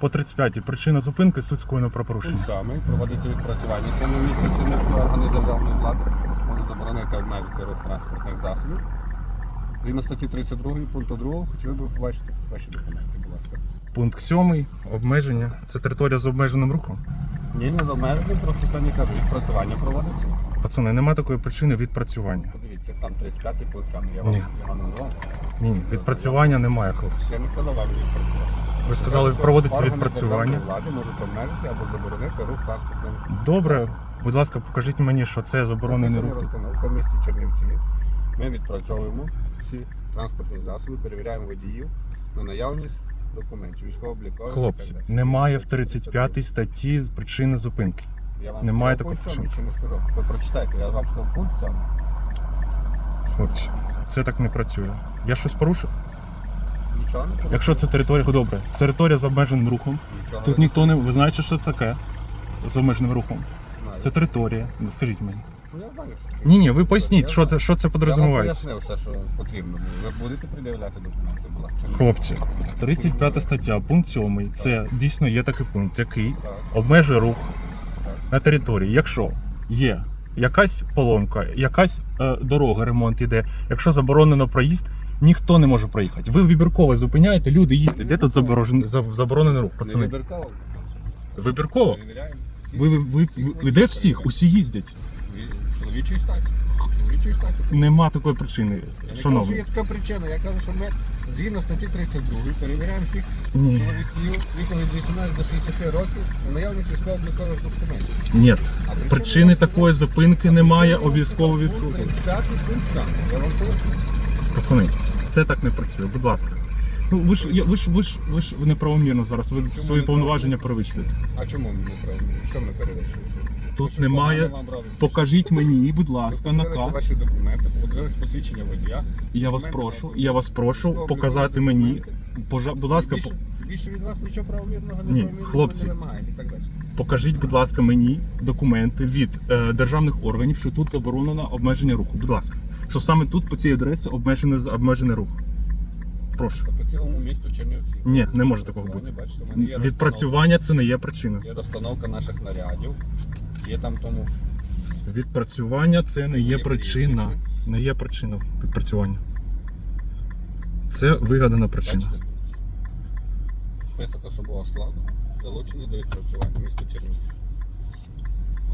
По 35-й причина зупинки суть скоєного правопорушення. Пункт самий проводити відпрацювання самовмісних чинних органів державної влади може заборонити обмежити рух транспортних засобів. Згідно статті 32 пункту 2 хотіли би побачити ваші документи, будь ласка. Пункт 7. Обмеження. Це територія з обмеженим рухом. Ні, не з обмеженням, просто це не кажу. Відпрацювання проводиться. Пацани, нема такої причини відпрацювання. Подивіться, там 35 пункт самий. Я вам, Ні. я вам назвав. Ні, відпрацювання немає, хлопці. Я не казав вам відпрацювати. Ви сказали, Що проводиться органи відпрацювання. державної влади можуть обмежити або заборонити рух транспортним Добре, будь ласка, покажіть мені, що це заборонений рух. розстановка в місті Чернівці. Ми відпрацьовуємо всі транспортні засоби, перевіряємо водіїв на наявність документів, військово-облікових. Хлопці, і так далі. немає в 35 статті причини зупинки. Я вам немає такої пункт сьомий чи не сказав? Ви прочитайте, я вам сказав пункт сьомий. Хлопці, це так не працює. Я щось порушив? Нічого не порушує. Якщо це територія, добре. Територія з обмеженим рухом. Нічого Тут ніхто не. Ви знаєте, що це таке? З обмеженим рухом. знаєте. Це територія. Скажіть мені. Ну, я знаю, що таке. Ні, ні, ви поясніть, що це, що це Я вам пояснив все, що потрібно. Ви будете пред'являти документи, будь ласка. Хлопці, 35 стаття, пункт 7. Це дійсно є такий пункт, який Так, обмежує рух. На території. Якщо є якась поломка, якась е, дорога, ремонт іде, якщо заборонено проїзд, ніхто не може проїхати. Ви вибірково зупиняєте, люди їздять. Де тут заборонений, заборонений рух, пацани? вибірково. Вибірково? Ви, ви, ви, ви де всіх? Усі їздять. Чоловічий стать. статі. Нема такої причини, Я не кажу, що є така причина. Я кажу, що ми згідно статті 32 перевіряємо всіх Ні. чоловіків віком від 18 до 60 років на наявність військово-облікових документів. Ні. А причина Причини я такої зупинки немає обов'язково від Пункт 35 пункт 7. Я вам поясню. Пацани, це так не працює, будь ласка. Ну ви ж я- ви ж ви ж ви ж неправомірно зараз. Ви свої повноваження перевищуєте. А чому ми не правильно? Що ми перевищуємо? Тут немає. Покажіть мені, будь ласка, наказ. документи, подивилися посвідчення водія. Я вас прошу, я вас прошу показати мені. Пожа, будь ласка, більше, по- більше від вас нічого правомірного Ні, неправомірного хлопці. не і так далі. покажіть, будь ласка, мені документи від е, державних органів, що тут заборонено обмеження руху. Будь ласка, що саме тут по цій адресі обмежений обмежений рух. Прошу. По цілому місту Чернівці. Ні, не може такого бути. бачите, в мене є Відпрацювання це не є причина. Є розстановка наших нарядів. Є там тому. Відпрацювання це не є Є причина. Не є причина відпрацювання. Це вигадана причина. Бачите? Список особового складу. Залучені до відпрацювання міста.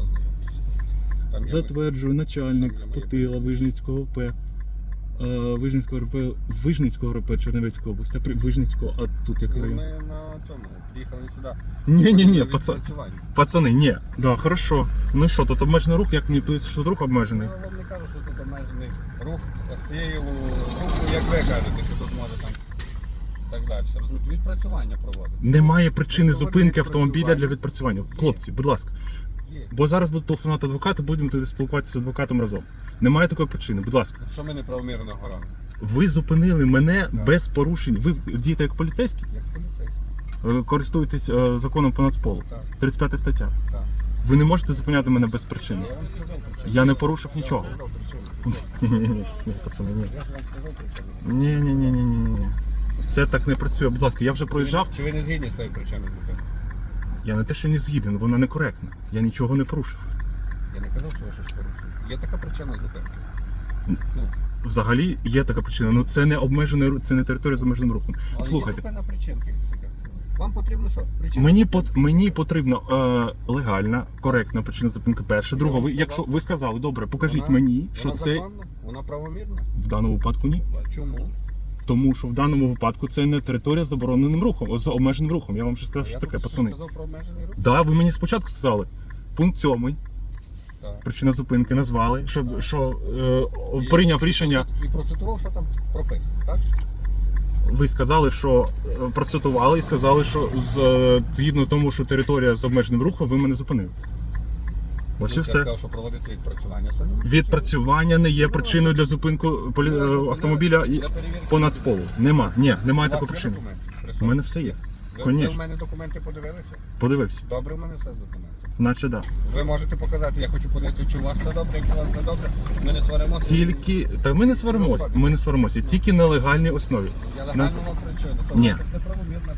Ознайомтесь. Там є Затверджую начальник Потила Вижницького ОП. е, Вижницького РП, Вижницького РП Чернівецької області. А при Вижницького, а тут Ну, район? На цьому приїхали сюди. Ні, ні, ні, Для пацан, пацани, ні. Да, хорошо. Ну і що, тут обмежений рух, як мені пишуть, що рух обмежений? Я вам не кажу, що тут обмежений рух, з цією руху, як ви кажете, що тут може там так далі. Розумієте, відпрацювання проводити. Немає причини зупинки автомобіля для відпрацювання. Хлопці, будь ласка. Є. Бо зараз буду телефонувати адвоката, будемо тоді спілкуватися з адвокатом разом. Немає такої причини, будь ласка. Що ми неправомірно робимо? Ви зупинили мене Так. без порушень. Ви дієте як поліцейські? Як поліцейські. Е, Користуєтесь е, законом по нацполу. Так, 35 стаття. так. Ви не можете зупиняти мене без причини. Я вам сказав причину. Я не порушив Я нічого. вам сказав причину. Ні, ні, ні, ні, пацани, ні. Я ж вам сказав причину. Ні, ні, ні, ні, ні, ні. Це так не працює. Будь ласка, я вже проїжджав. Чи ви не згідні з цією причиною? Я не те, що не згіден, вона некоректна. Я нічого не порушив. Я не казав, що ви щось порушили. Є така причина зупинки. Ну, Взагалі є така причина. Ну це не обмежений ру- це не територія з обмеженим рухом. але Слухайте, є зупинна причинка. Вам потрібно що? Причина? мені пот- мені потрібна е, легальна, коректна причина зупинки. Перша, друга. Ви, якщо ви сказали, добре, покажіть Вона- мені, що Вона це законна? Вона правомірна? в даному випадку ні. А Чому? Тому що в даному випадку це не територія з забороненим рухом, з обмеженим рухом. Я вам ще сказав, що таке, що пацани. сказав про обмежений рух? Да, ви мені спочатку сказали. Пункт сьомий, Так. причина зупинки назвали, що, що е, прийняв рішення. І процитував, що там прописано, так? Ви сказали, що е, процитували і сказали, що з, е, згідно тому, що територія з обмеженим рухом, ви мене зупинили. Ось і Ну, Я все. сказав, що проводиться відпрацювання. Відпрацювання не є причиною для зупинку полі... е, автомобіля понад по нацполу. Нема. Ні, немає такої причини. У мене все є. Ви, ви Конечно. в мене документи подивилися? Подивився. Добре, в мене все з документами. Наче да. Ви можете показати, я хочу подивитися, чи у вас все добре, якщо у вас не добре, ми не сваримося. Тільки. Та ми не сваримось. Ми не сваримося. Тільки на легальній основі. Я легально вам причину. Що Ні.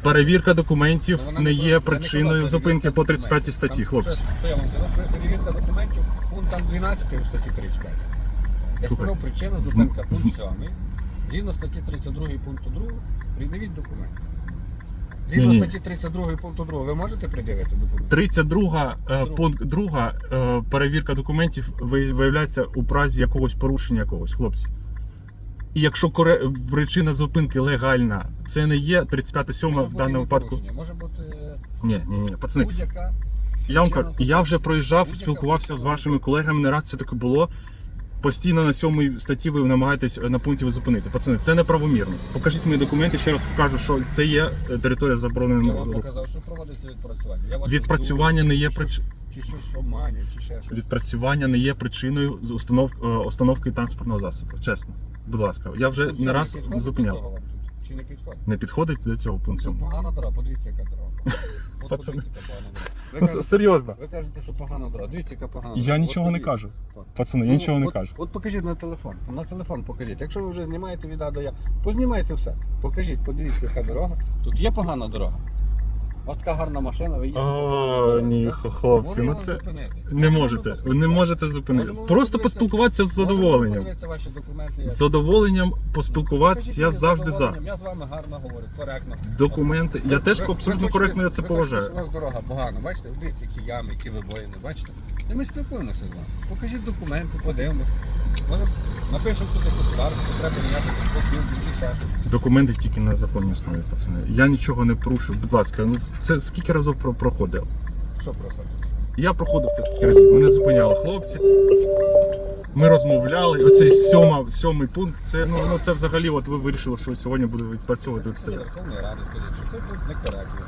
Перевірка документів Ну, вона не не є про- я не причиною казав, зупинки перевірка по 35 документів. статті, Там, хлопці. Що, що я вам казав? Перевірка документів, пункт там 12 у статті 35. Я Слухайте, сказав, причина зупинка, пункт 7. Згідно статті 32 пункту 2, придивіть документи. Згідно статті 32 пункту 2, ви можете придивити документи? 32 е, пункт друга е, перевірка документів ви- виявляється у празі якогось порушення якогось, хлопці. І якщо коре... причина зупинки легальна, це не є 35 7 Може в бути даному і випадку. порушення, Може бути е, Ні, ні, ні, пацани, будь-яка. я вам кажу, я вже проїжджав, спілкувався з вашими колегами, не раз це таке було. Постійно на сьомій статті ви намагаєтесь е, на пункті ви зупинити. Пацани, це неправомірно. Покажіть мені документи, ще раз покажу, що це є територія територія Я забороненого вам руху. показав, що проводиться відпрацювання. Я вас Відпрацювання не є прич... Чи що що маню, чи ще щось. відпрацювання не є причиною з установ... е, установки транспортного засобу. Чесно. Будь ласка, я вже не раз зупиняв. Чи не підходить? Не підходить до цього Це пункту. погана дра, подивіться, яка дра. От Пацани. подивіться, яка погана дра. Ви кажете- Серйозно. Ви кажете, що погана дра. Дивіться, яка погана Я дорога. нічого От не подивіться. кажу. От. Пацани, я Ну, нічого не от- кажу. От покажіть на телефон. На телефон покажіть. Якщо ви вже знімаєте від А до Я, познімайте все. Покажіть, подивіться, яка дорога. Тут є погана дорога. Вас така гарна машина, ви їдете. О, ні, хлопці, ну це не можете. Ви не можете зупинити. Просто поспілкуватися з задоволенням. ваші документи. З задоволенням поспілкуватися я завжди за. Я з вами гарно говорю, коректно. Документи. Я теж абсолютно коректно я це поважаю. У нас дорога погана, бачите? Дивіться, які ями, які вибоїни, бачите? І ми спілкуємося з вами. Покажіть документи, подивимося. Може, напишемо тут якусь скаргу, що треба міняти спокійно, і ще. Документи тільки на законній основі, пацани. Я нічого не порушу. Будь ласка, ну це скільки разів про- проходив? Що проходить? Я проходив це скільки разів. Мене зупиняли хлопці. Ми розмовляли. Оцей сьома, сьомий пункт. Це ну, ну це взагалі, от ви вирішили, що сьогодні буде відпрацьовувати тут Це. Верховної Ради, скажіть, що це тут некоректно.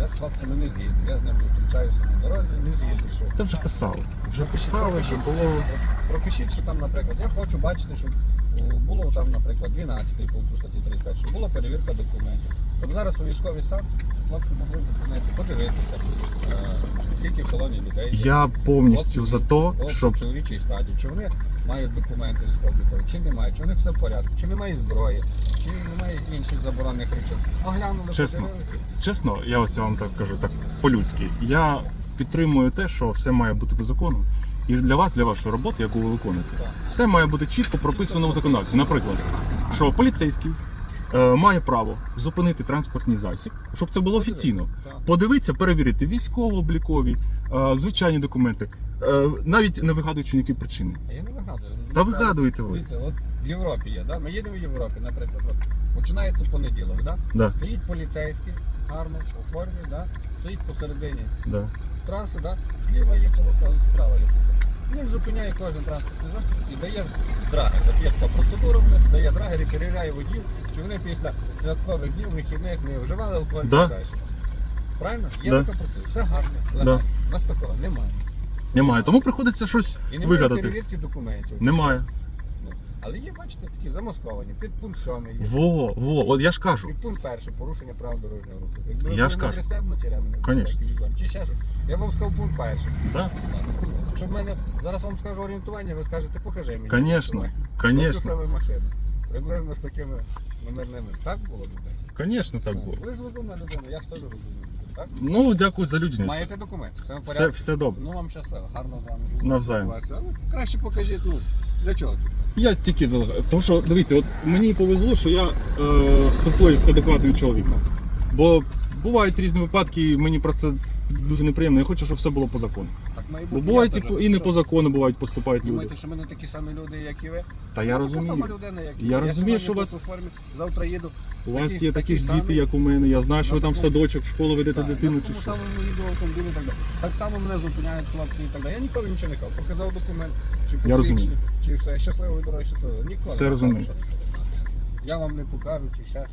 Я з хлопцями не згідний, я з ним зустрічаюся на дорозі, не згідний, що. Та вже писали. Вже писали, що було. Пропишіть, що там, наприклад, я хочу бачити, щоб о, було там, наприклад, 12 пункт у статті 35, щоб була перевірка документів. Щоб зараз у військовий стан хлопці могли документи подивитися, е, скільки в салоні людей. є. Я повністю за те, хлопці щоб в чоловічій стаді, чи вони мають документи військові, чи не мають, чи у них все в порядку, чи немає зброї, чи немає інших заборонених речей. Оглянули, Чесно. подивилися. чесно, я ось вам так скажу так по-людськи. Я підтримую те, що все має бути по закону. І для вас, для вашої роботи, яку ви виконуєте, все має бути чітко прописано в законодавстві. Наприклад, що поліцейський е, має право зупинити транспортний засіб, щоб це було офіційно. Подивитися, перевірити військово-облікові, звичайні документи, е, навіть не вигадуючи ніякі причини. А я не вигадую. Та вигадуєте ви. Дивіться, от в Європі є, да? ми їдемо в Європі, наприклад. От, починається понеділок, да? Да, стоїть поліцейський, гарно, у формі, да? стоїть посередині да. траси, да? зліва є полоса, справа є полоса. Він зупиняє кожен транспортний засіб і дає драгер. От є така процедура, в них, дає драгер і перевіряє водіїв, чи вони після святкових днів, вихідних не вживали алкоголь Да. і так. Правильно? Є Да. така процедура. Все гарно. Легально. У нас такого немає. Немає. Тому приходиться щось І немає вигадати. перевірки документів. Немає. Ну, Але є, бачите, такі замасковані. Під пункт 7 є. Во, во, от я ж кажу. Під пункт перший порушення правил дорожнього руху. Якби ви Я ж були кажу. пристебнуті Конечно. Чи ще щось. Я вам сказав пункт перший. Да? Щоб мене зараз вам скажу орієнтування, ви скажете, покажи мені. Конечно, орієнтування. Конечно, саме машину. Приблизно з такими номерними. Так було б десь? конечно так було. Ви ж розумна людина, я ж теж розумію. Так? Ну, дякую за людяність. Маєте документи, все в Все, порядку. все добре. Ну вам щасливо, гарно з вами. Навзаєм. спілкуватися. Краще покажіть, ну, для чого тут? Я тільки за тому, що дивіться, от мені повезло, що я е, спілкуюся з адекватним чоловіком. Бо бувають різні випадки, і мені про це дуже неприємно. Я хочу, щоб все було по закону. Так має Бо бути. бувають і, по- і не по закону бувають поступають люди. Думаєте, що ми не такі самі люди, як і ви? Та я Така розумію. сама людина, як і Я ви. розумію, сьогодні що тут вас- у формі, завтра їду. У вас такі- є такі ж такі діти, самі. як у мене. Я знаю, що ви там в садочок, в школу ведете Так, дитину чи тому що. самому їду автомобілі і так далі. Так само мене зупиняють хлопці і так далі. Я ніколи нічого не кажу. Показав документ, чи Я розумію. посвідчення, чи все. Щасливої дороги, щасливої. Ніколи. Все не розумію. що Я вам не покажу, чи ще.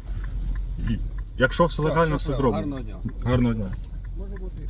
щось. Якщо все Все, легально, все щасливо. зроблено. Гарного дня. Гарного дня. Може бути